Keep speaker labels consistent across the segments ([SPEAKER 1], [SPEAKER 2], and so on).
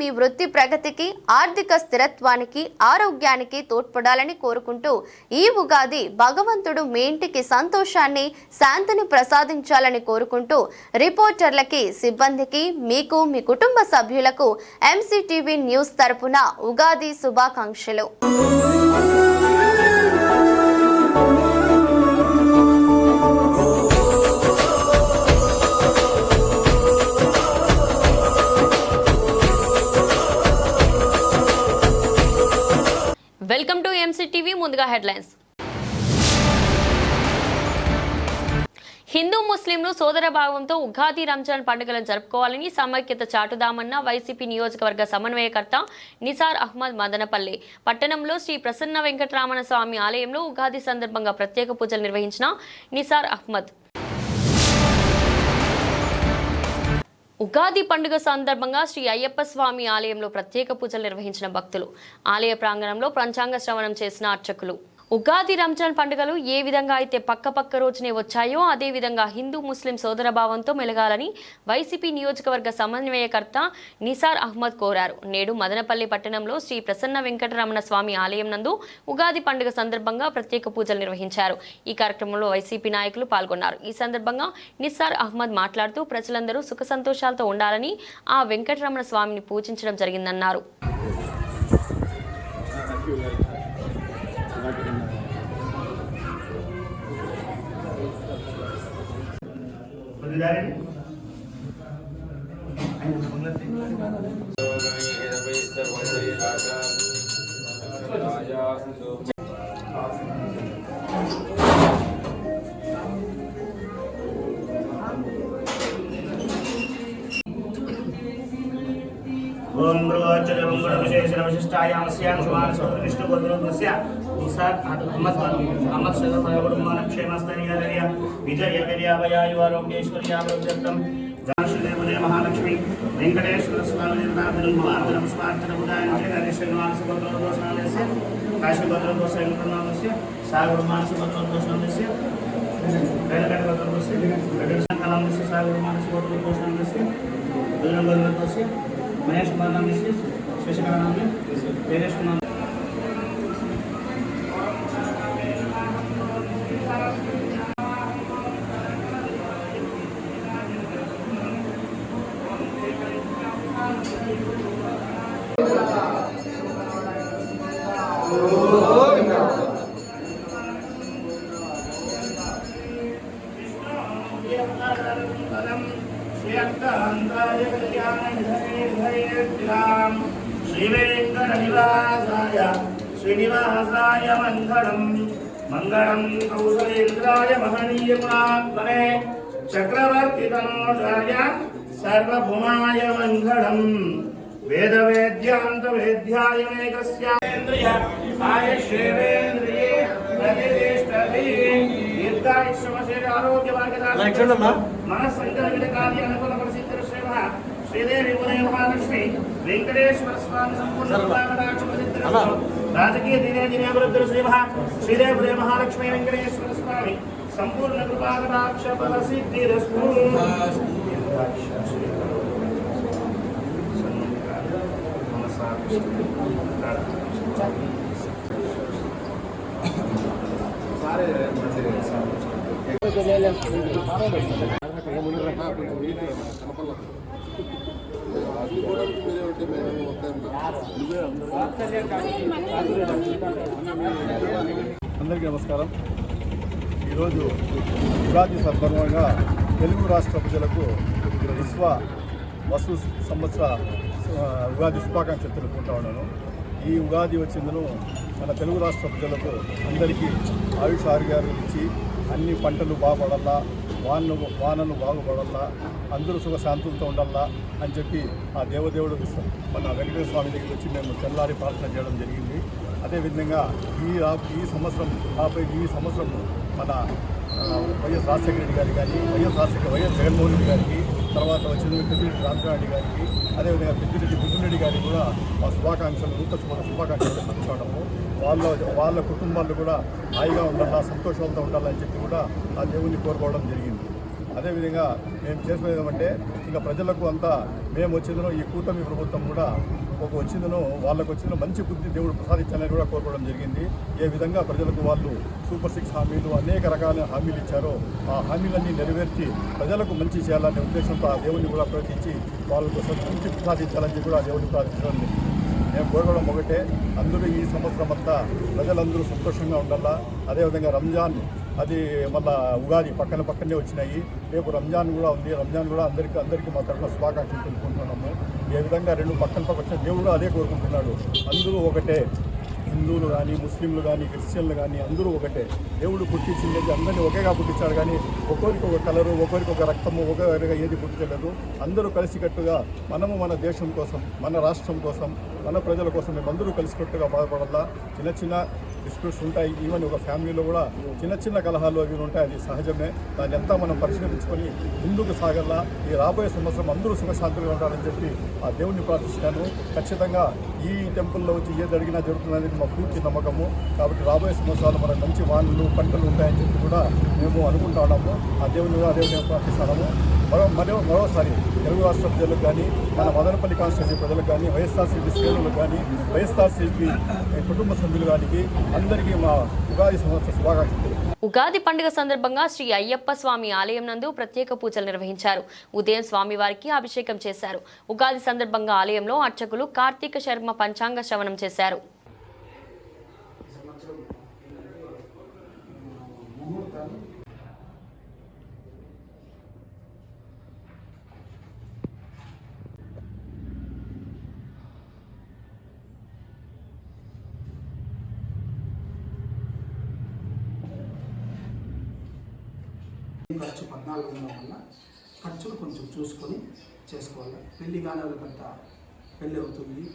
[SPEAKER 1] మీ వృత్తి ప్రగతికి ఆర్థిక స్థిరత్వానికి ఆరోగ్యానికి తోడ్పడాలని కోరుకుంటూ ఈ ఉగాది భగవంతుడు మీ ఇంటికి సంతోషాన్ని శాంతిని ప్రసాదించాలని కోరుకుంటూ రిపోర్టర్లకి సిబ్బందికి మీకు మీ కుటుంబ సభ్యులకు ఎంసీటీవీ న్యూస్ తరపున ఉగాది శుభాకాంక్షలు.
[SPEAKER 2] వెల్కమ్ టు ఎంసీ టీవీ ముందుగా హెడ్లైన్స్. హిందూ ముస్లింలు సోదర భావంతో ఉగాది రంజాన్ పండుగలను జరుపుకోవాలని సమైక్యత చాటుదామన్న వైసీపీ నియోజకవర్గ సమన్వయకర్త నిసార్ అహ్మద్ మదనపల్లి. పట్టణంలో శ్రీ ప్రసన్న వెంకటరామణ స్వామి ఆలయంలో ఉగాది సందర్భంగా ప్రత్యేక పూజలు నిర్వహించిన నిసార్ అహ్మద్. ఉగాది పండుగ సందర్భంగా శ్రీ అయ్యప్ప స్వామి ఆలయంలో ప్రత్యేక పూజలు నిర్వహించిన భక్తులు. ఆలయ ప్రాంగణంలో పంచాంగ శ్రవణం చేసిన అర్చకులు. ఉగాది రంజాన్ పండుగలు ఏ విధంగా అయితే పక్క పక్క రోజునే వచ్చాయో అదే విధంగా హిందూ ముస్లిం సోదరభావంతో మెలగాలని వైసీపీ నియోజకవర్గ సమన్వయకర్త నిసార్ అహ్మద్ కోరారు. నేడు మదనపల్లి పట్టణంలో శ్రీ ప్రసన్న వెంకటరమణ స్వామి ఆలయం నందు ఉగాది పండుగ సందర్భంగా ప్రత్యేక పూజలు నిర్వహించారు. ఈ కార్యక్రమంలో వైసీపీ నాయకులు పాల్గొన్నారు. ఈ సందర్భంగా నిస్సార్ అహ్మద్ మాట్లాడుతూ ప్రజలందరూ సుఖ సంతోషాలతో ఉండాలని ఆ వెంకటరమణ స్వామిని పూజించడం జరిగిందన్నారు.
[SPEAKER 3] ఓం భృగోచ్చరమంగళవిశేషణవిశిష్టాయామస్యాం శుభానసోదృష్ణగోత్రోదస్య مہالکشمیٹو سے کاشیبدر گوشت نام سے محیش کم سے ششکل نامش کم सुंदरम युद्धोत्तरे इंद्राय महानी ये पुनात बने चक्रवर्ती तनोजार्या सर्व भुमाये मंगलम वेदवेद्यां तो वेद्यां ये में कस्या इंद्रिया आय श्रेणी नदीदेश तली इंद्रा इस आरोग्य के बारे में लाइक संकल्प कार्य अनुभव अपर्सित कर सेवा श्रेणी बुद्धिमान వెంకటేశ్వర స్వామి సంపూర్ణ కృపాకటాక్ష ప్రసిద్ధ రాజకీయ దినే దినే అభివృద్ధి శ్రీమ శ్రీదేవి ఉదయ మహాలక్ష్మి వెంకటేశ్వర స్వామి సంపూర్ణ కృపాకటాక్ష ఫల సిద్ధిరస్తు
[SPEAKER 4] అందరికీ నమస్కారం. ఈరోజు ఉగాది సందర్భంగా తెలుగు రాష్ట్ర ప్రజలకు విశ్వ వసు సంవత్సర ఉగాది శుభాకాంక్షలు తెలుపుకుంటా ఉన్నాను. ఈ ఉగాది వచ్చిందను మన తెలుగు రాష్ట్ర ప్రజలకు అందరికీ ఆయుష్ ఆరోగ్యాలు ఇచ్చి అన్ని పంటలు బాగుపడాలా వానలు వానలు బాగుపడల్లా అందరూ సుఖశాంతులతో ఉండాలా అని చెప్పి ఆ దేవదేవుడు మన వెంకటేశ్వర స్వామి దగ్గరికి వచ్చి మేము తెల్లారి ప్రార్థన చేయడం జరిగింది. అదేవిధంగా ఈ ఈ సంవత్సరం ఆపై ఈ సంవత్సరం మన వైఎస్ రాజశేఖర రెడ్డి గారికి కానీ వైఎస్ రాజశేఖర వైఎస్ జగన్మోహన్ రెడ్డి గారికి తర్వాత వచ్చిన పెద్దిరెడ్డి రామచంద్రారెడ్డి గారికి అదేవిధంగా పెద్దిరెడ్డి బుద్ధిరెడ్డి గారికి కూడా మా శుభాకాంక్షలు నూతన శుభాకాంక్షలు పంచుకోవడము వాళ్ళ వాళ్ళ కుటుంబాలు కూడా హాయిగా ఉండాలా సంతోషంతో ఉండాలని చెప్పి కూడా ఆ దేవుణ్ణి కోరుకోవడం జరిగింది. అదేవిధంగా మేము చేసుకునేది ఏమంటే ఇంకా ప్రజలకు అంతా మేము వచ్చిందనో ఈ కూటమి ప్రభుత్వం కూడా ఒక వచ్చిందనో వాళ్ళకు వచ్చిందో మంచి బుద్ధి దేవుడు ప్రసాదించాలని కూడా కోరుకోవడం జరిగింది. ఏ విధంగా ప్రజలకు వాళ్ళు సూపర్ సిక్స్ హామీలు అనేక రకాల హామీలు ఇచ్చారో ఆ హామీలన్నీ నెరవేర్చి ప్రజలకు మంచి చేయాలనే ఉద్దేశంతో ఆ దేవుడిని కూడా ప్రయత్నించి వాళ్ళకు మంచి ప్రసాదించాలని కూడా ఆ దేవుడిని ప్రార్థించడం జరిగింది. మేము కోరుకోవడం ఒకటే. అందరూ ఈ సంవత్సరం అంతా ప్రజలందరూ సంతోషంగా ఉండాలా? అదేవిధంగా రంజాన్ అది మళ్ళా ఉగాది పక్కన పక్కనే వచ్చినాయి. రేపు రంజాన్ కూడా ఉంది. రంజాన్ కూడా అందరికీ అందరికీ మా తరఫున శుభాకాంక్షలు తెలుపుకుంటున్నాము. ఏ విధంగా రెండు పక్కన పక్క వచ్చిన దేవుడు అదే కోరుకుంటున్నాడు. అందరూ ఒకటే. హిందువులు కానీ ముస్లింలు కానీ క్రిస్టియన్లు కానీ అందరూ ఒకటే. దేవుడు పుట్టించింది అందరినీ ఒకేగా పుట్టించాడు కానీ ఒక్కొరికి ఒక కలరు ఒక్కొరికి ఒక రక్తము ఒకరిగా ఏది పుట్టించలేదు అందరూ కలిసికట్టుగా మనము మన దేశం కోసం మన రాష్ట్రం కోసం మన ప్రజల కోసం మేము అందరూ కలిసికట్టుగా బాధపడాలా చిన్న చిన్న డిస్ప్యూట్స్ ఉంటాయి. ఈవెన్ ఒక ఫ్యామిలీలో కూడా చిన్న చిన్న కలహాలు అవి ఉంటాయి. అది సహజమే. దాన్ని అంతా మనం పరిశీలించుకొని ముందుకు సాగల్లా. ఈ రాబోయే సంవత్సరం అందరూ సుఖశాంతులుగా ఉండాలని చెప్పి ఆ దేవుణ్ణి ప్రార్థిస్తున్నాను. ఖచ్చితంగా ఈ టెంపుల్లో వచ్చి ఏది అడిగినా జరుగుతుందని మా పూర్తి నమ్మకము. కాబట్టి రాబోయే సంవత్సరాలు మనకు మంచి వానలు పంటలు ఉంటాయని చెప్పి కూడా మేము అనుకుంటా ఉన్నాము. ఆ దేవుని కూడా అదే మేము ప్రార్థిస్తున్నాము. మరో మరో మరోసారి తెలుగు రాష్ట్ర ప్రజలకు కానీ మన మదనపల్లి కాన్స్టిట్యూన్సీ ప్రజలకు కానీ వైఎస్ఆర్సీపీ శ్రేణులకు కానీ వైఎస్ఆర్సీపీ కుటుంబ సభ్యులు కానీ అందరికీ మా ఉగాది సంవత్సర శుభాకాంక్షలు.
[SPEAKER 2] ఉగాది పండుగ సందర్భంగా శ్రీ అయ్యప్ప స్వామి ఆలయం నందు ప్రత్యేక పూజలు నిర్వహించారు. ఉదయం స్వామివారికి అభిషేకం చేశారు. ఉగాది సందర్భంగా ఆలయంలో అర్చకులు కార్తీక శర్మ పంచాంగ శ్రవణం చేశారు.
[SPEAKER 5] ఉండడం వల్ల ఖర్చులు కొంచెం చూసుకొని చేసుకోవాలి. పెళ్ళి కానికంతా పెళ్ళి అవుతుంది.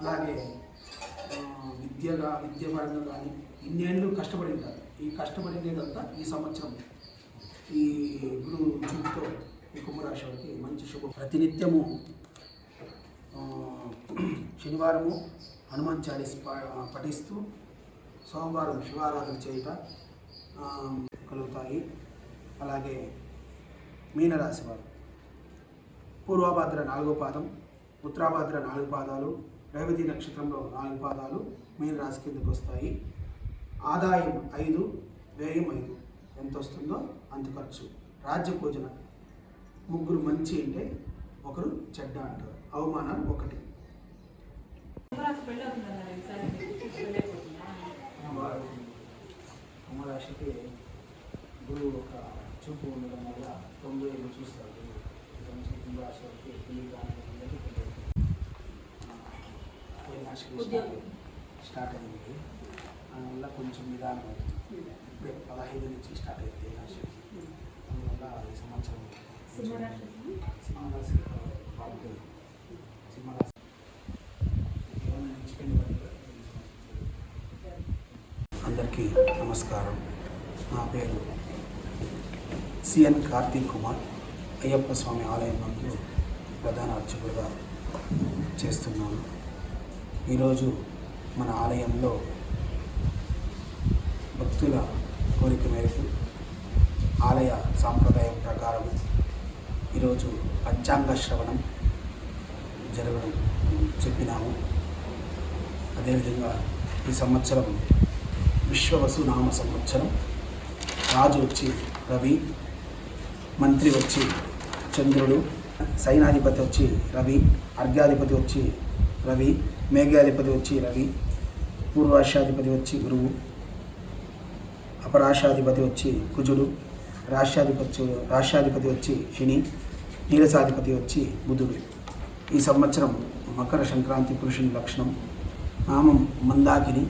[SPEAKER 5] అలాగే విద్యగా విద్యగా విద్యాపరంగా కానీ ఇన్నేళ్ళు కష్టపడి ఉంటారు ఈ కష్టపడినదంతా ఈ సంవత్సరం ఈ గురు చూపుతో ఈ కుంభరాశి వారికి మంచి శుభ. ప్రతినిత్యము శనివారము హనుమాన్ చాలీస్ ప- పఠిస్తూ సోమవారం శివారాధన చేయుట కలుగుతాయి. అలాగే మీనరాశి వారు. పూర్వభాద్ర నాలుగో పాదం ఉత్తరాభాద్ర నాలుగు పాదాలు రేవతి నక్షత్రంలో నాలుగు పాదాలు మీనరాశి కిందకు వస్తాయి. ఆదాయం ఐదు వ్యయం ఐదు. ఎంత వస్తుందో అంత ఖర్చు. రాజ్య పూజన ముగ్గురు మంచి అంటే ఒకరు చెడ్డ అంటారు. అవమానాలు ఒకటి. కుంభరాశికి గురువు ఒక చూపు ఉండడం వల్ల తొమ్మిది ఏళ్ళు చూస్తారు. కుంభరాశి ఏళ్ళనాశికి స్టార్ట్ అయింది? అందువల్ల కొంచెం నిదానం అవుతుంది. ఇప్పుడే పదహైదు నుంచి స్టార్ట్ అయింది ఏళ్ళనాశి అందువల్ల ఈ సంవత్సరం సింహరాశి బాగుంటుంది. సింహరాశి అందరికీ నమస్కారం. నా పేరు సిఎన్ కార్తీక్ కుమార్ అయ్యప్ప స్వామి ఆలయం నందు ప్రధాన అర్చకుడుగా చేస్తున్నాను. ఈరోజు మన ఆలయంలో భక్తుల కోరిక మేరకు ఆలయ సాంప్రదాయం ప్రకారం ఈరోజు పంచాంగ శ్రవణం జరగడం చెప్పినాము. అదేవిధంగా ఈ సంవత్సరం విశ్వవసు నామ సంవత్సరం. రాజు వచ్చి రవి మంత్రి వచ్చి చంద్రుడు సైనాధిపతి వచ్చి రవి అర్ఘాధిపతి వచ్చి రవి మేఘాధిపతి వచ్చి రవి పూర్వాశాధిపతి వచ్చి గురువు అపరాశాధిపతి వచ్చి కుజుడు రాష్ట్రాధిపతి రాష్ట్రాధిపతి వచ్చి శని నీరసాధిపతి వచ్చి బుధుడు. ఈ సంవత్సరం మకర సంక్రాంతి పురుషుని లక్షణం. నామం మందాకిని.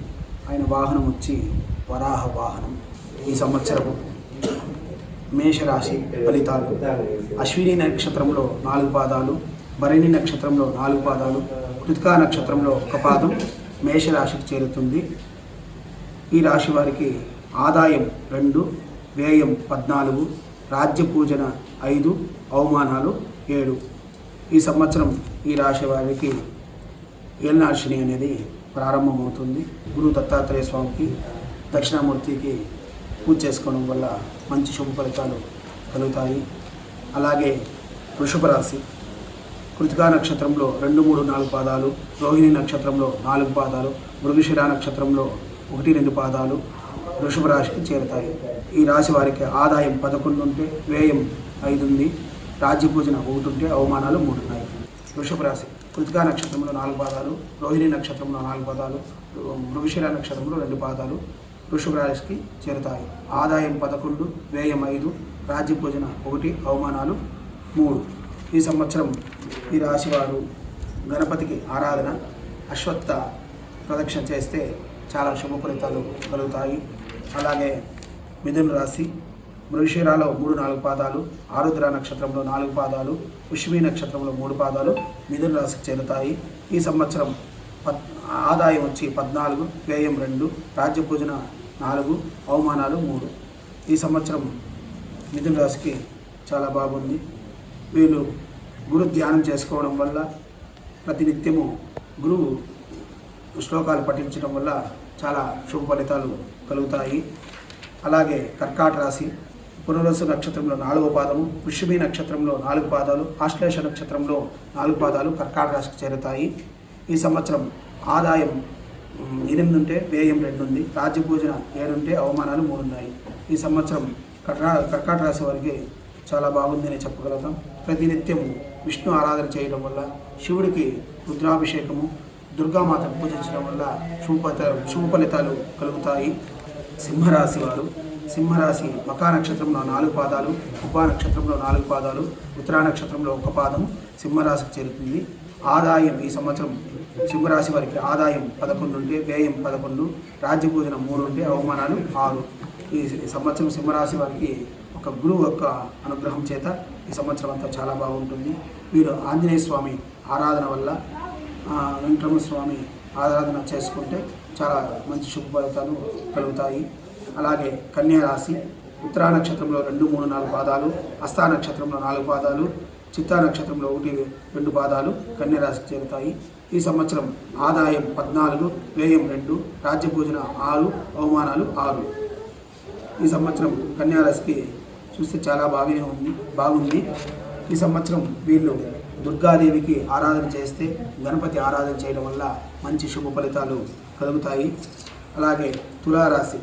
[SPEAKER 5] ఆయన వాహనం వచ్చి వరాహ వాహనం. ఈ సంవత్సరం మేషరాశి ఫలితాలు. అశ్విని నక్షత్రంలో నాలుగు పాదాలు భరణి నక్షత్రంలో నాలుగు పాదాలు కృతికా నక్షత్రంలో ఒక పాదం మేషరాశికి చేరుతుంది. ఈ రాశి వారికి ఆదాయం రెండు వ్యయం పద్నాలుగు రాజ్య పూజన ఐదు అవమానాలు ఏడు. ఈ సంవత్సరం ఈ రాశి వారికి ఏలనాశిని అనేది ప్రారంభమవుతుంది. గురు దత్తాత్రేయ స్వామికి దక్షిణామూర్తికి పూజ చేసుకోవడం వల్ల మంచి శుభ ఫలితాలు కలుగుతాయి. అలాగే వృషభ రాశి కృతికా నక్షత్రంలో రెండు మూడు నాలుగు పాదాలు రోహిణి నక్షత్రంలో నాలుగు పాదాలు మృగశిర నక్షత్రంలో ఒకటి రెండు పాదాలు వృషభ రాశికి చేరుతాయి. ఈ రాశి వారికి ఆదాయం పదకొండు ఉంటే వ్యయం ఐదు ఉంది. రాజ్య పూజన ఒకటి ఉంటే అవమానాలు మూడు ఉన్నాయి. వృషభ రాశి కృతికా నక్షత్రంలో నాలుగు పాదాలు రోహిణి నక్షత్రంలో నాలుగు పాదాలు మృగశిర నక్షత్రంలో రెండు పాదాలు వృషభ రాశికి చేరుతాయి. ఆదాయం పదకొండు వ్యయం ఐదు రాజ్య భోజన ఒకటి అవమానాలు మూడు. ఈ సంవత్సరం ఈ రాశి వారు గణపతికి ఆరాధన అశ్వత్థ ప్రదక్షిణ చేస్తే చాలా శుభ ఫలితాలు కలుగుతాయి. అలాగే మిథున రాశి మృగశిరాలో మూడు నాలుగు పాదాలు ఆరుద్ర నక్షత్రంలో నాలుగు పాదాలు పుష్మి నక్షత్రంలో మూడు పాదాలు మిథున రాశికి చేరుతాయి. ఈ సంవత్సరం పత్ ఆదాయం వచ్చి పద్నాలుగు వ్యయం రెండు రాజ్య పూజన నాలుగు అవమానాలు మూడు. ఈ సంవత్సరం మిథున రాశికి చాలా బాగుంది. వీళ్ళు గురు ధ్యానం చేసుకోవడం వల్ల ప్రతినిత్యము గురువు శ్లోకాలు పఠించడం వల్ల చాలా శుభ ఫలితాలు కలుగుతాయి. అలాగే కర్కాట రాశి పునరసు నక్షత్రంలో నాలుగో పాదము పుష్యమి నక్షత్రంలో నాలుగు పాదాలు ఆశ్లేష నక్షత్రంలో నాలుగు పాదాలు కర్కాట రాశికి చేరుతాయి. ఈ సంవత్సరం ఆదాయం ఎనిమిది ఉంటే వ్యయం రెండు ఉంది రాజ్య ఏడుంటే అవమానాలు మూడు ఉన్నాయి ఈ సంవత్సరం కర్కా కర్కాట రాశి వారికి చాలా బాగుందని చెప్పగలుగుతాం. ప్రతినిత్యం విష్ణు ఆరాధన చేయడం వల్ల శివుడికి రుద్రాభిషేకము దుర్గామాతను పూజించడం వల్ల శుభ శుభ ఫలితాలు కలుగుతాయి. సింహరాశి వారు సింహరాశి మకా నక్షత్రంలో నాలుగు పాదాలు ఉపా నక్షత్రంలో నాలుగు పాదాలు ఉత్తరా నక్షత్రంలో ఒక పాదం సింహరాశికి చేరుతుంది. ఆదాయం ఈ సంవత్సరం సింహరాశి వారికి ఆదాయం పదకొండు ఉంటే వ్యయం పదకొండు రాజ్య మూడు ఉంటే అవమానాలు ఆరు. ఈ సంవత్సరం సింహరాశి వారికి ఒక గురువు యొక్క అనుగ్రహం చేత ఈ సంవత్సరం అంతా చాలా బాగుంటుంది. వీరు ఆంజనేయ స్వామి ఆరాధన వల్ల వెంకటరమణ స్వామి ఆరాధన చేసుకుంటే చాలా మంచి శుభ ఫలితాలు కలుగుతాయి. అలాగే కన్యా రాశి ఉత్తరా నక్షత్రంలో రెండు మూడు నాలుగు పాదాలు హస్తా నక్షత్రంలో నాలుగు పాదాలు చిత్తా నక్షత్రంలో ఒకటి రెండు పాదాలు కన్యరాశికి చేరుతాయి. ఈ సంవత్సరం ఆదాయం పద్నాలుగు వ్యయం రెండు రాజ్య ఆరు అవమానాలు ఆరు. ఈ సంవత్సరం కన్యారాశికి చూస్తే చాలా బాగానే ఉంది బాగుంది. ఈ సంవత్సరం వీళ్ళు దుర్గాదేవికి ఆరాధన చేస్తే గణపతి ఆరాధన చేయడం వల్ల మంచి శుభ ఫలితాలు కలుగుతాయి. అలాగే తులారాశి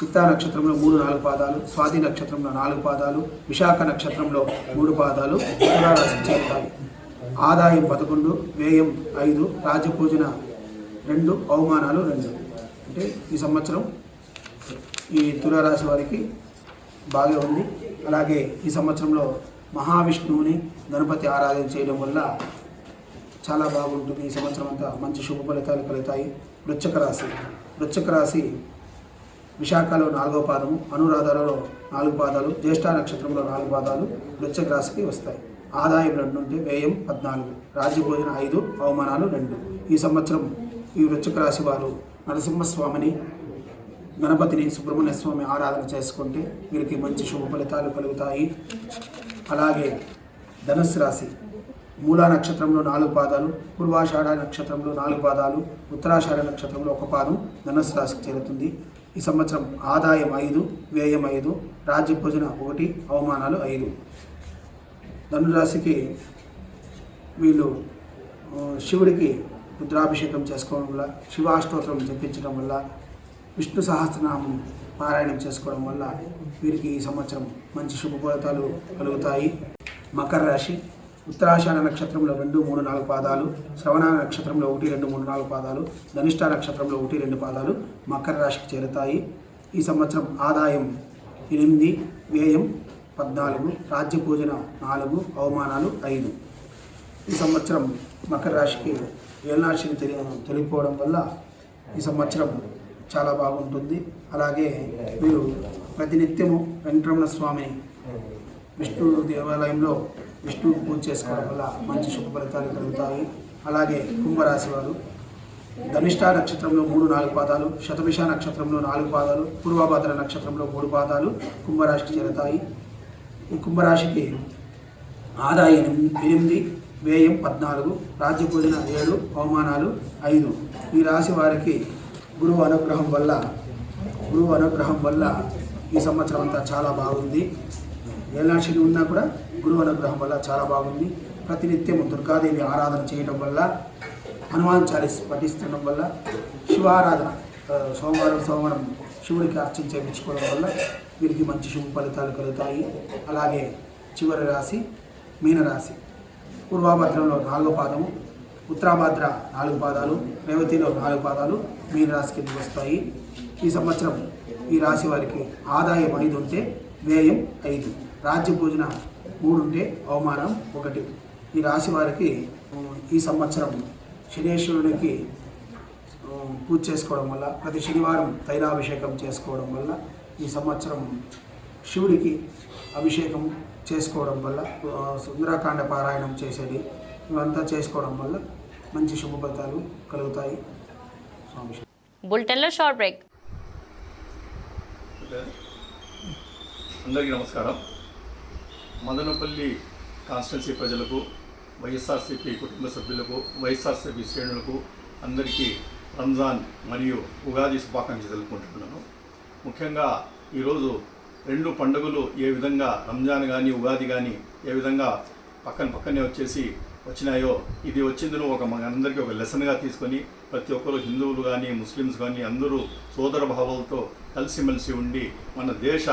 [SPEAKER 5] చిత్తా నక్షత్రంలో మూడు నాలుగు పాదాలు స్వాతి నక్షత్రంలో నాలుగు పాదాలు విశాఖ నక్షత్రంలో మూడు పాదాలు తులారాశి చేరుతాయి ఆదాయం పదకొండు వ్యయం ఐదు రాజపూజన రెండు అవమానాలు రెండు. అంటే ఈ సంవత్సరం ఈ తులారాశి వారికి బాగా ఉంది. అలాగే ఈ సంవత్సరంలో మహావిష్ణువుని గణపతి ఆరాధన చేయడం వల్ల చాలా బాగుంటుంది. ఈ సంవత్సరం అంతా మంచి శుభ ఫలితాలు కలుగుతాయి. వృచ్చక రాశి. వృచ్చక రాశి విశాఖలో నాలుగో పాదము అనురాధలో నాలుగు పాదాలు జ్యేష్ఠ నక్షత్రంలో నాలుగు పాదాలు వృశ్చిక రాశికి వస్తాయి. ఆదాయం రెండు ఉంటే వ్యయం పద్నాలుగు రాజ్యభోజన ఐదు అవమానాలు రెండు. ఈ సంవత్సరం ఈ వృశ్చిక రాశి వారు నరసింహస్వామిని గణపతిని సుబ్రహ్మణ్య స్వామి ఆరాధన చేసుకుంటే వీరికి మంచి శుభ ఫలితాలు కలుగుతాయి. అలాగే ధనుసు రాశి మూలా నక్షత్రంలో నాలుగు పాదాలు పూర్వాషాఢ నక్షత్రంలో నాలుగు పాదాలు ఉత్తరాషాఢ నక్షత్రంలో ఒక పాదం ధనుసు రాశికి చేరుతుంది. ఈ సంవత్సరం ఆదాయం ఐదు వ్యయం ఐదు రాజ్య భోజన ఒకటి అవమానాలు ఐదు. ధనురాశికి వీళ్ళు శివుడికి రుద్రాభిషేకం చేసుకోవడం వల్ల శివాష్టోత్రం జపించడం వల్ల విష్ణు సహస్రనామం పారాయణం చేసుకోవడం వల్ల వీరికి ఈ సంవత్సరం మంచి శుభ ఫలితాలు కలుగుతాయి. మకర రాశి ఉత్తరాషాఢ నక్షత్రంలో రెండు మూడు నాలుగు పాదాలు శ్రవణ నక్షత్రంలో ఒకటి రెండు మూడు నాలుగు పాదాలు ధనిష్ట నక్షత్రంలో ఒకటి రెండు పాదాలు మకర రాశికి చేరుతాయి. ఈ సంవత్సరం ఆదాయం ఎనిమిది వ్యయం పద్నాలుగు రాజ్య పూజన నాలుగు అవమానాలు ఐదు. ఈ సంవత్సరం మకర రాశికి ఏలనాశిని తెలి తొలగిపోవడం వల్ల ఈ సంవత్సరం చాలా బాగుంటుంది. అలాగే మీరు ప్రతినిత్యము వెంకటరమణ స్వామిని విష్ణు దేవాలయంలో విష్ణు పూజ చేసుకోవడం వల్ల మంచి శుభ ఫలితాలు కలుగుతాయి. అలాగే కుంభరాశి వారు ధనిష్ట నక్షత్రంలో మూడు నాలుగు పాదాలు శతభిష నక్షత్రంలో నాలుగు పాదాలు పూర్వభద్ర నక్షత్రంలో మూడు పాదాలు కుంభరాశికి జరుగుతాయి ఈ కుంభరాశికి ఆదాయం ఎనిమిది- వ్యయం పద్నాలుగు రాజ్య పూజన ఏడు అవమానాలు ఐదు. ఈ రాశి వారికి గురువు అనుగ్రహం వల్ల గురువు అనుగ్రహం వల్ల ఈ సంవత్సరం అంతా చాలా బాగుంది. ఏలాంటి ఉన్నా కూడా గురువు అనుగ్రహం వల్ల చాలా బాగుంది. ప్రతినిత్యం దుర్గాదేవి ఆరాధన చేయడం వల్ల హనుమాన్ చాలీస్ పఠిస్తుండడం వల్ల శివారాధన సోమవారం సోమవారం శివుడికి అర్చన చేయించుకోవడం వల్ల వీరికి మంచి శుభ ఫలితాలు కలుగుతాయి. అలాగే చివరి రాశి మీనరాశి. పూర్వాభద్రంలో నాలుగో పాదము ఉత్తరాభద్ర నాలుగు పాదాలు రేవతిలో నాలుగు పాదాలు మీనరాశి కిందకి వస్తాయి. ఈ సంవత్సరం ఈ రాశి వారికి ఆదాయం ఐదు ఉంటే వ్యయం ఐదు. రాజ్య పూజన మూడు ఉంటే అవమానం ఒకటి. ఈ రాశి వారికి ఈ సంవత్సరం శనేశ్వరుడికి పూజ చేసుకోవడం వల్ల ప్రతి శనివారం తైలాభిషేకం చేసుకోవడం వల్ల ఈ సంవత్సరం శివుడికి అభిషేకం చేసుకోవడం వల్ల సుందరాకాండ పారాయణం చేసేది ఇవంతా చేసుకోవడం వల్ల మంచి శుభ ఫలితాలు కలుగుతాయి. స్వామి.
[SPEAKER 2] బులెటిన్లో షార్ట్ బ్రేక్.
[SPEAKER 4] అందరికీ నమస్కారం. మదనపల్లి కాన్స్టిట్యున్సీ ప్రజలకు వైఎస్ఆర్సీపీ కుటుంబ సభ్యులకు వైఎస్ఆర్సీపీ శ్రేణులకు అందరికీ రంజాన్ మరియు ఉగాది శుభాకాంక్షలు తెలుపుకుంటున్నాను. ముఖ్యంగా ఈరోజు రెండు పండుగలు ఏ విధంగా రంజాన్ కానీ ఉగాది కానీ ఏ విధంగా పక్కన పక్కనే వచ్చేసి వచ్చినాయో ఇది వచ్చిందని ఒక మనందరికీ ఒక లెసన్గా తీసుకొని ప్రతి ఒక్కరు హిందువులు కానీ ముస్లిమ్స్ కానీ అందరూ సోదర భావాలతో కలిసిమెలిసి ఉండి మన దేశ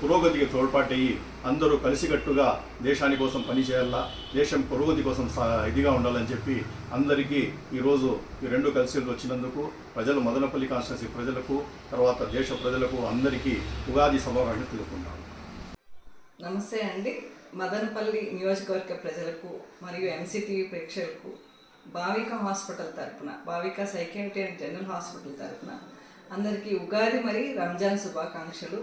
[SPEAKER 4] పురోగతికి తోడ్పాటయ్యి అందరూ కలిసికట్టుగా దేశాని కోసం పనిచేయాలా దేశం పురోగతి కోసం ఇదిగా ఉండాలని చెప్పి అందరికీ ఈరోజు ఈ రెండు కలిసి వచ్చినందుకు ప్రజలు మదనపల్లి కాన్స్టిట్యున్సీ ప్రజలకు తర్వాత దేశ ప్రజలకు అందరికీ ఉగాది శుభాకాంక్షలు తెలుపుకుంటాను
[SPEAKER 6] నమస్తే అండి. మదనపల్లి నియోజకవర్గ ప్రజలకు మరియు ఎంసీటీవీ ప్రేక్షకులకు భావిక హాస్పిటల్ తరపున Bhavika psychiatry and general hospital తరపున అందరికీ ఉగాది మరి రంజాన్ శుభాకాంక్షలు.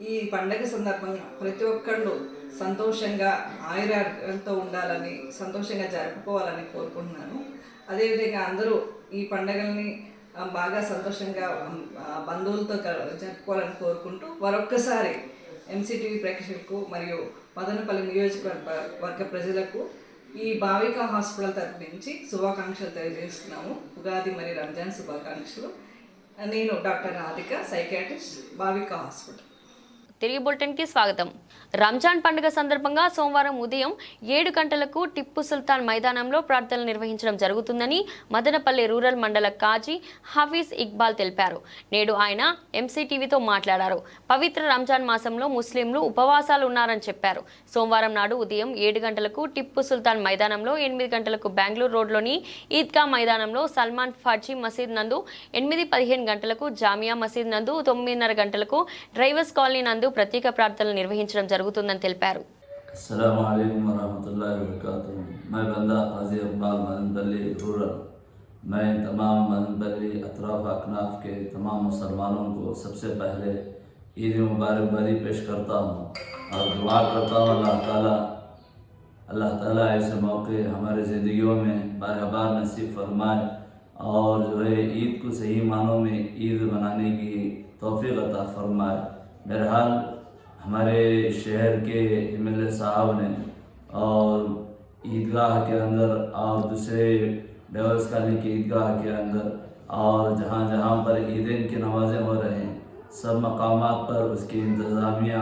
[SPEAKER 6] ఈ పండగ సందర్భంగా ప్రతి ఒక్కళ్ళు సంతోషంగా ఆయురారోగ్యంతో ఉండాలని సంతోషంగా జరుపుకోవాలని కోరుకుంటున్నాను. అదేవిధంగా అందరూ ఈ పండగల్ని బాగా సంతోషంగా బంధువులతో కల- జరుపుకోవాలని కోరుకుంటూ మరొక్కసారి ఎంసీటీవీ ప్రేక్షకులకు మరియు మదనపల్లి నియోజకవర్గ వర్గ ప్రజలకు ఈ భావిక హాస్పిటల్ తరపు నుంచి శుభాకాంక్షలు తెలియజేస్తున్నాము. ఉగాది మరియు రంజాన్ శుభాకాంక్షలు. నేను doctor Radhika psychiatrist Bhavika hospital.
[SPEAKER 2] తిరిగి బులెటిన్కి స్వాగతం. రంజాన్ పండుగ సందర్భంగా సోమవారం ఉదయం ఏడు గంటలకు టిప్పు సుల్తాన్ మైదానంలో ప్రార్థనలు నిర్వహించడం జరుగుతుందని మదనపల్లి రూరల్ మండల కాజీ హఫీజ్ ఇక్బాల్ తెలిపారు. నేడు ఆయన ఎంసీటీవీతో మాట్లాడారు. పవిత్ర రంజాన్ మాసంలో ముస్లింలు ఉపవాసాలు ఉన్నారని చెప్పారు. సోమవారం నాడు ఉదయం ఏడు గంటలకు టిప్పు సుల్తాన్ మైదానంలో ఎనిమిది గంటలకు బెంగళూరు రోడ్లోని ఈద్గా మైదానంలో సల్మాన్ ఫాజీ మసీద్ నందు ఎనిమిది పదిహేను గంటలకు జామియా మసీద్ నందు తొమ్మిదిన్నర గంటలకు డ్రైవర్స్ కాలనీ నందు ప్రత్యేక ప్రార్థనలు నిర్వహించడం జరుగుతుంది. జరుగుతుందని తెలిపారు.
[SPEAKER 7] السلام علیکم ورحمۃ اللہ وبرکاتہ میں بندہ اقبال تمام مدن اطراف اکناف کے تمام مسلمانوں کو سب سے پہلے عید مبارک بری پیش کرتا ہوں اور دعا کرتا ہوں اللہ تعالیٰ اللہ تعالیٰ ایسے موقع ہمارے زندگیوں میں بار بار نصیب فرمائے اور جو ہے عید کو صحیح معنوں میں عید بنانے کی توفیق عطا فرمائے. بہرحال ہمارے شہر کے ایم ایل اے صاحب نے اور عیدگاہ کے اندر اور دوسرے ڈیورس کالنی کے عیدگاہ کے اندر اور جہاں جہاں پر عیدین کی نمازیں ہو رہے ہیں، سب مقامات پر اس کی انتظامیہ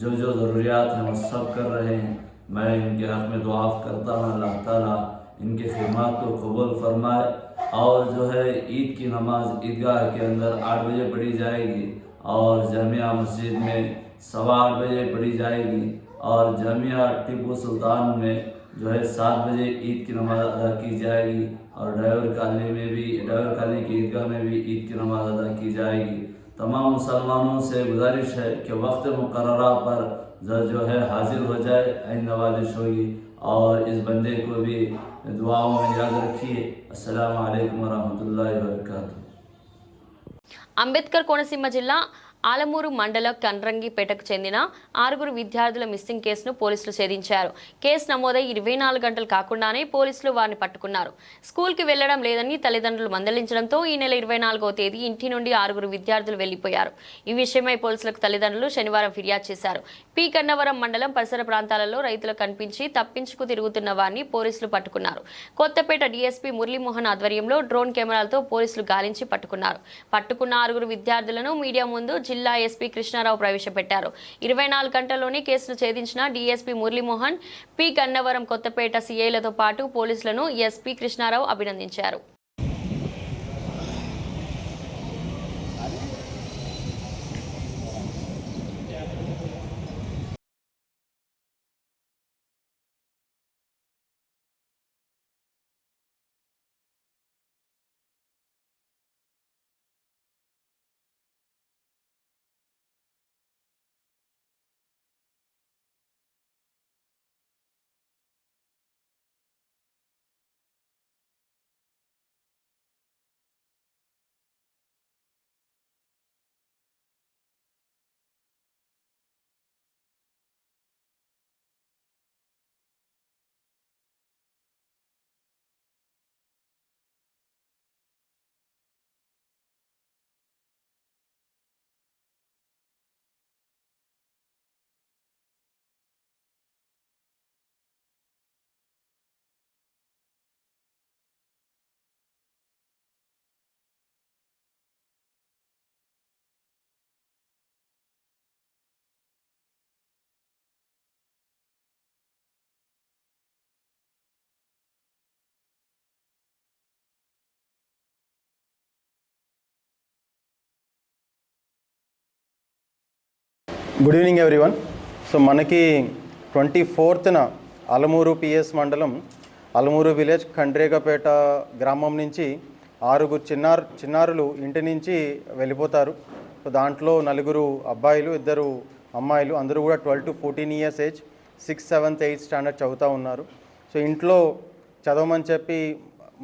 [SPEAKER 7] جو جو ضروریات ہیں وہ سب کر رہے ہیں۔ میں ان کے حق میں دعا کرتا ہوں، اللہ تعالیٰ ان کے خدمات کو قبول فرمائے اور جو ہے عید کی نماز عیدگاہ کے اندر آٹھ بجے پڑھی جائے گی اور جامعہ مسجد میں سوا آٹھ بجے پڑھی جائے گی اور جامعہ ٹیپو سلطان میں جو ہے سات بجے عید کی نماز ادا کی جائے گی اور ڈرائیور کالنی میں بھی، ڈرائیور کالنی کی عیدگاہ میں بھی عید کی نماز ادا کی جائے گی۔ تمام مسلمانوں سے گزارش ہے کہ وقت مقررہ پر جو ہے حاضر ہو جائے عین نوازش ہوگی اور اس بندے کو بھی دعاؤں میں یاد رکھیے۔ السلام علیکم ورحمۃ اللہ وبرکاتہ۔
[SPEAKER 2] అంబేద్కర్ కోనసీమ జిల్లా ఆలమూరు మండల కండ్రంగిపేటకు చెందిన ఆరుగురు విద్యార్థుల మిస్సింగ్ కేసును పోలీసులు ఛేదించారు. కేసు నమోదై ఇరవై నాలుగు గంటలు కాకుండానే పోలీసులు వారిని పట్టుకున్నారు. స్కూల్కి వెళ్ళడం లేదని తల్లిదండ్రులు మందలించడంతో ఈ నెల ఇరవై నాలుగవ తేదీ ఇంటి నుండి ఆరుగురు విద్యార్థులు వెళ్ళిపోయారు. ఈ విషయమై పోలీసులకు తల్లిదండ్రులు శనివారం ఫిర్యాదు చేశారు. పి. కన్నవరం మండలం పరిసర ప్రాంతాలలో రైతులు కనిపించి తప్పించుకు తిరుగుతున్న వారిని పోలీసులు పట్టుకున్నారు. కొత్తపేట డీఎస్పీ మురళీమోహన్ ఆధ్వర్యంలో డ్రోన్ కెమెరాలతో పోలీసులు గాలించి పట్టుకున్నారు. పట్టుకున్న ఆరుగురు విద్యార్థులను మీడియా ముందు జిల్లా ఎస్పీ కృష్ణారావు ప్రవేశపెట్టారు. ఇరవై నాలుగు గంటల్లోనే కేసును ఛేదించిన డీఎస్పీ మురళీమోహన్ పి గన్నవరం కొత్తపేట సీఐలతో పాటు పోలీసులను ఎస్పీ కృష్ణారావు అభినందించారు.
[SPEAKER 8] గుడ్ ఈవినింగ్ ఎవ్రీవన్ సో మనకి ట్వంటీ ఫోర్త్న అలమూరు పిఎస్ మండలం అలమూరు విలేజ్ ఖండ్రేగపేట గ్రామం నుంచి ఆరుగురు చిన్నారు చిన్నారులు ఇంటి నుంచి వెళ్ళిపోతారు. సో దాంట్లో నలుగురు అబ్బాయిలు ఇద్దరు అమ్మాయిలు అందరూ కూడా twelve to fourteen years age six seventh eighth standard చదువుతూ ఉన్నారు. సో ఇంట్లో చదవమని చెప్పి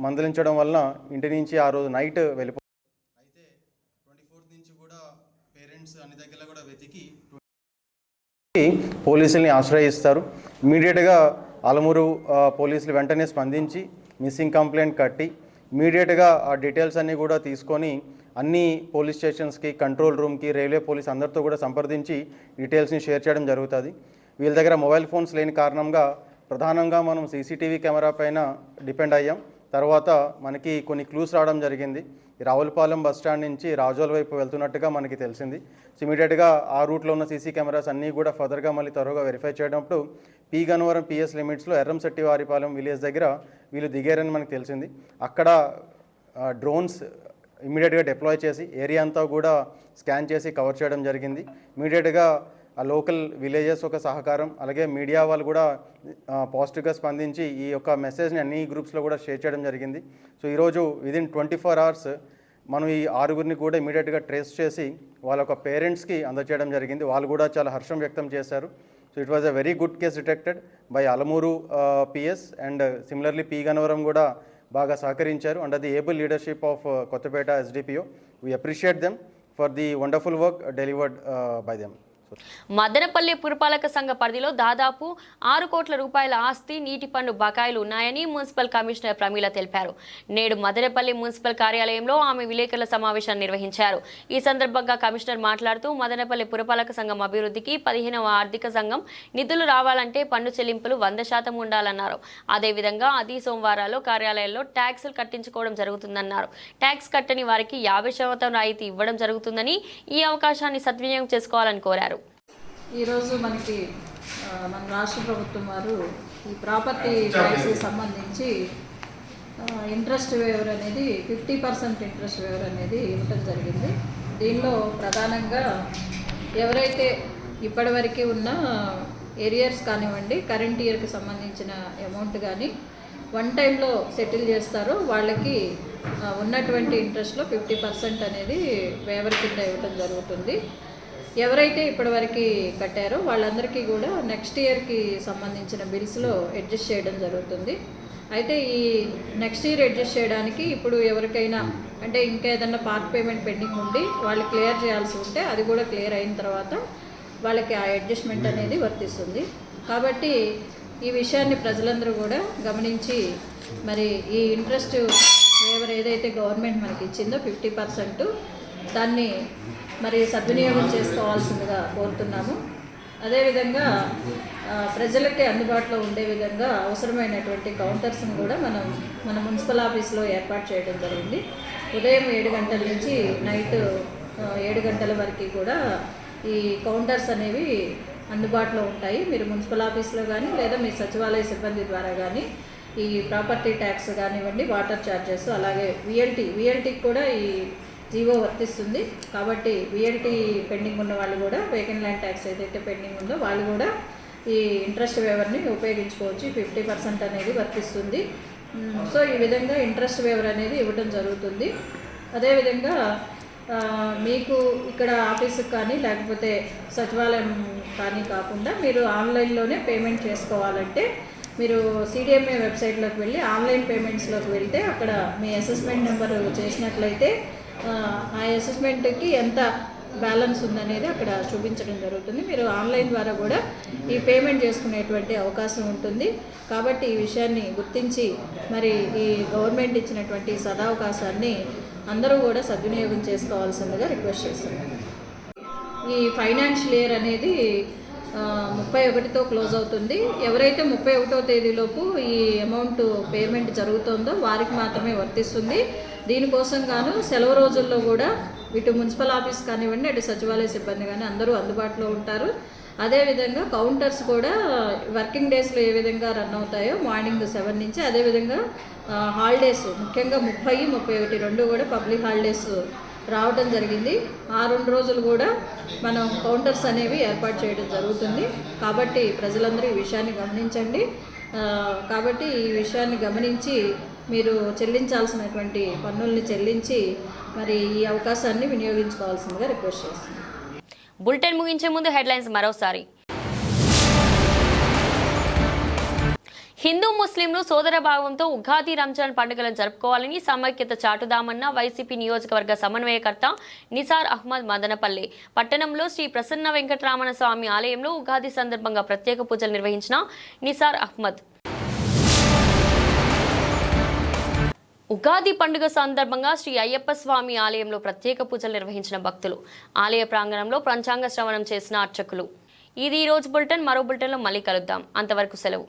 [SPEAKER 8] మందలించడం వల్ల ఇంటి నుంచి ఆ రోజు నైట్ వెళ్ళిపో అయితే ట్వంటీ ఫోర్త్ నుంచి కూడా పేరెంట్స్ అన్ని దగ్గర కూడా వెతికి పోలీసుల్ని ఆశ్రయిస్తారు. ఇమీడియట్గా అలమూరు పోలీసులు వెంటనే స్పందించి మిస్సింగ్ కంప్లైంట్ కట్టి ఇమీడియట్గా ఆ డీటెయిల్స్ అన్నీ కూడా తీసుకొని అన్ని పోలీస్ స్టేషన్స్కి కంట్రోల్ రూమ్కి రైల్వే పోలీస్ అందరితో కూడా సంప్రదించి డీటెయిల్స్ని షేర్ చేయడం జరుగుతుంది. వీళ్ళ దగ్గర మొబైల్ ఫోన్స్ లేని కారణంగా ప్రధానంగా మనం సీసీటీవీ కెమెరా పైన డిపెండ్ అయ్యాం. తర్వాత మనకి కొన్ని క్లూస్ రావడం జరిగింది. రావులపాలెం బస్ స్టాండ్ నుంచి రాజోల వైపు వెళ్తున్నట్టుగా మనకి తెలిసింది. సో ఇమీడియట్గా ఆ రూట్లో ఉన్న సీసీ కెమెరాస్ అన్నీ కూడా ఫర్దర్గా మళ్ళీ త్వరగా వెరిఫై చేయడంప్పుడు పీ గన్నవరం పిఎస్ లిమిట్స్లో ఎర్రంశెట్టి వారిపాలెం విలేజ్ దగ్గర వీళ్ళు దిగారని మనకు తెలిసింది. అక్కడ డ్రోన్స్ ఇమీడియట్గా డిప్లాయ్ చేసి ఏరియా అంతా కూడా స్కాన్ చేసి కవర్ చేయడం జరిగింది. ఇమీడియట్గా ఆ లోకల్ విలేజెస్ ఒక సహకారం అలాగే మీడియా వాళ్ళు కూడా పాజిటివ్గా స్పందించి ఈ యొక్క మెసేజ్ని అన్ని గ్రూప్స్లో కూడా షేర్ చేయడం జరిగింది. సో ఈరోజు విదిన్ ట్వంటీ ఫోర్ అవర్స్ మనం ఈ ఆరుగురిని కూడా ఇమీడియట్గా ట్రేస్ చేసి వాళ్ళ యొక్క పేరెంట్స్కి అందచేయడం జరిగింది. వాళ్ళు కూడా చాలా హర్షం వ్యక్తం చేశారు. So it was a very good case detected by Alamuru PS and similarly P Gannavaram కూడా బాగా సహకరించారు. And the able leadership of Kothapeta SDPO we appreciate them for the wonderful work delivered by them
[SPEAKER 2] Madanapalle పురపాలక సంఘ పరిధిలో దాదాపు ఆరు కోట్ల రూపాయల ఆస్తి నీటి పన్ను బకాయిలు ఉన్నాయని మున్సిపల్ కమిషనర్ ప్రమీల తెలిపారు. నేడు మదనపల్లి మున్సిపల్ కార్యాలయంలో ఆమె విలేకరుల సమావేశాన్ని నిర్వహించారు. ఈ సందర్భంగా కమిషనర్ మాట్లాడుతూ మదనపల్లి పురపాలక సంఘం అభివృద్ధికి పదిహేనవ ఆర్థిక సంఘం నిధులు రావాలంటే పన్ను చెల్లింపులు వంద శాతం ఉండాలన్నారు. అదేవిధంగా ఆది సోమవారాల్లో కార్యాలయంలో ట్యాక్సులు కట్టించుకోవడం జరుగుతుందన్నారు. ట్యాక్స్ కట్టని వారికి యాభై శాతం రాయితీ ఇవ్వడం జరుగుతుందని ఈ అవకాశాన్ని సద్వినియోగం చేసుకోవాలని కోరారు.
[SPEAKER 9] ఈరోజు మనకి మన రాష్ట్ర ప్రభుత్వం వారు ఈ ప్రాపర్టీ ట్యాక్స్కి సంబంధించి ఇంట్రెస్ట్ వేవర్ అనేది ఫిఫ్టీ పర్సెంట్ ఇంట్రెస్ట్ వేవర్ అనేది ఇవ్వటం జరిగింది. దీనిలో ప్రధానంగా ఎవరైతే ఇప్పటివరకు ఉన్న ఏరియర్స్ కానివ్వండి కరెంట్ ఇయర్కి సంబంధించిన అమౌంట్ కానీ వన్ టైంలో సెటిల్ చేస్తారో వాళ్ళకి ఉన్నటువంటి ఇంట్రెస్ట్లో ఫిఫ్టీ పర్సెంట్ అనేది వేవర్ కింద ఇవ్వటం జరుగుతుంది. ఎవరైతే ఇప్పటివరకు కట్టారో వాళ్ళందరికీ కూడా నెక్స్ట్ ఇయర్కి సంబంధించిన బిల్స్లో అడ్జస్ట్ చేయడం జరుగుతుంది. అయితే ఈ నెక్స్ట్ ఇయర్ అడ్జస్ట్ చేయడానికి ఇప్పుడు ఎవరికైనా అంటే ఇంకా ఏదైనా పార్ట్ పేమెంట్ పెండింగ్ ఉండి వాళ్ళు క్లియర్ చేయాల్సి ఉంటే అది కూడా క్లియర్ అయిన తర్వాత వాళ్ళకి ఆ అడ్జస్ట్మెంట్ అనేది వర్తిస్తుంది. కాబట్టి ఈ విషయాన్ని ప్రజలందరూ కూడా గమనించి మరి ఈ ఇంట్రెస్ట్ ఏదైతే గవర్నమెంట్ మనకి ఇచ్చిందో ఫిఫ్టీ పర్సెంట్ దాన్ని మరి సద్వినియోగం చేసుకోవాల్సిందిగా కోరుతున్నాము. అదేవిధంగా ప్రజలకి అందుబాటులో ఉండే విధంగా అవసరమైనటువంటి కౌంటర్స్ని కూడా మనం మన మున్సిపల్ ఆఫీస్లో ఏర్పాటు చేయడం జరిగింది. ఉదయం ఏడు గంటల నుంచి నైట్ ఏడు గంటల వరకు కూడా ఈ కౌంటర్స్ అనేవి అందుబాటులో ఉంటాయి. మీరు మున్సిపల్ ఆఫీస్లో కానీ లేదా మీ సచివాలయ సిబ్బంది ద్వారా కానీ ఈ ప్రాపర్టీ ట్యాక్స్ కానివ్వండి వాటర్ ఛార్జెస్ అలాగే విఎల్టీ విఎల్టీకి కూడా ఈ జీవో వర్తిస్తుంది. కాబట్టి విఎల్టీ పెండింగ్ ఉన్న వాళ్ళు కూడా వేకెంట్ ల్యాండ్ ట్యాక్స్ ఏదైతే పెండింగ్ ఉందో వాళ్ళు కూడా ఈ ఇంట్రెస్ట్ వేవర్ని ఉపయోగించుకోవచ్చు. ఫిఫ్టీ పర్సెంట్ అనేది వర్తిస్తుంది. సో ఈ విధంగా ఇంట్రెస్ట్ వేవర్ అనేది ఇవ్వడం జరుగుతుంది. అదేవిధంగా మీకు ఇక్కడ ఆఫీసుకి కానీ లేకపోతే సచివాలయం కానీ కాకుండా మీరు ఆన్లైన్లోనే పేమెంట్ చేసుకోవాలంటే మీరు సిడిఎంఏ వెబ్సైట్లోకి వెళ్ళి ఆన్లైన్ పేమెంట్స్లోకి వెళ్తే అక్కడ మీ అసెస్మెంట్ నెంబర్ చేసినట్లయితే ఆ, అసెస్మెంట్కి ఎంత బ్యాలెన్స్ ఉందనేది అక్కడ చూపించడం జరుగుతుంది. మీరు ఆన్లైన్ ద్వారా కూడా ఈ పేమెంట్ చేసుకునేటువంటి అవకాశం ఉంటుంది. కాబట్టి ఈ విషయాన్ని గుర్తించి మరి ఈ గవర్నమెంట్ ఇచ్చినటువంటి సదావకాశాన్ని అందరూ కూడా సద్వినియోగం చేసుకోవాల్సిందిగా రిక్వెస్ట్ చేస్తున్నాను ఈ ఫైనాన్షియల్ ఇయర్ అనేది ముప్పై ఒకటితో క్లోజ్ అవుతుంది. ఎవరైతే ముప్పై ఒకటో తేదీలోపు ఈ అమౌంట్ పేమెంట్ జరుగుతుందో వారికి మాత్రమే వర్తిస్తుంది. దీనికోసం గాను సెలవు రోజుల్లో కూడా ఇటు మున్సిపల్ ఆఫీస్ కానివ్వండి అటు సచివాలయ సిబ్బంది కానీ అందరూ అందుబాటులో ఉంటారు. అదేవిధంగా కౌంటర్స్ కూడా వర్కింగ్ డేస్లో ఏ విధంగా రన్ అవుతాయో మార్నింగ్ సెవెన్ నుంచి అదేవిధంగా హాలిడేస్ ముఖ్యంగా ముప్పై ముప్పై ఒకటి రెండు కూడా పబ్లిక్ హాలిడేస్ రావడం జరిగింది. ఆ రెండు రోజులు కూడా మనం కౌంటర్స్ అనేవి ఏర్పాటు చేయడం జరుగుతుంది. కాబట్టి ప్రజలందరూ ఈ విషయాన్ని గమనించండి. కాబట్టి ఈ విషయాన్ని గమనించి మీరు చెల్లించాల్సినటువంటి పన్నుల్ని చెల్లించి మరి ఈ అవకాశాన్ని వినియోగించుకోవాల్సిందిగా రిక్వెస్ట్ చేస్తున్నాను
[SPEAKER 2] బులెటిన్ ముగించే ముందు హెడ్లైన్స్ మరోసారి. హిందూ ముస్లింలు సోదర భావంతో ఉగాది రంజాన్ పండుగలను జరుపుకోవాలని సమైక్యత చాటుదామన్న వైసీపీ నియోజకవర్గ సమన్వయకర్త నిసార్ అహ్మద్ మదనపల్లి పట్టణంలో శ్రీ ప్రసన్న వెంకటరామణ స్వామి ఆలయంలో ఉగాది సందర్భంగా ప్రత్యేక పూజలు నిర్వహించిన నిసార్ అహ్మద్. ఉగాది పండుగ సందర్భంగా శ్రీ అయ్యప్ప స్వామి ఆలయంలో ప్రత్యేక పూజలు నిర్వహించిన భక్తులు. ఆలయ ప్రాంగణంలో పంచాంగ శ్రవణం చేసిన అర్చకులు. ఇది ఈ రోజు బులెటిన్ మరో బులెటిన్లో మళ్ళీ కలుద్దాం. అంతవరకు సెలవు.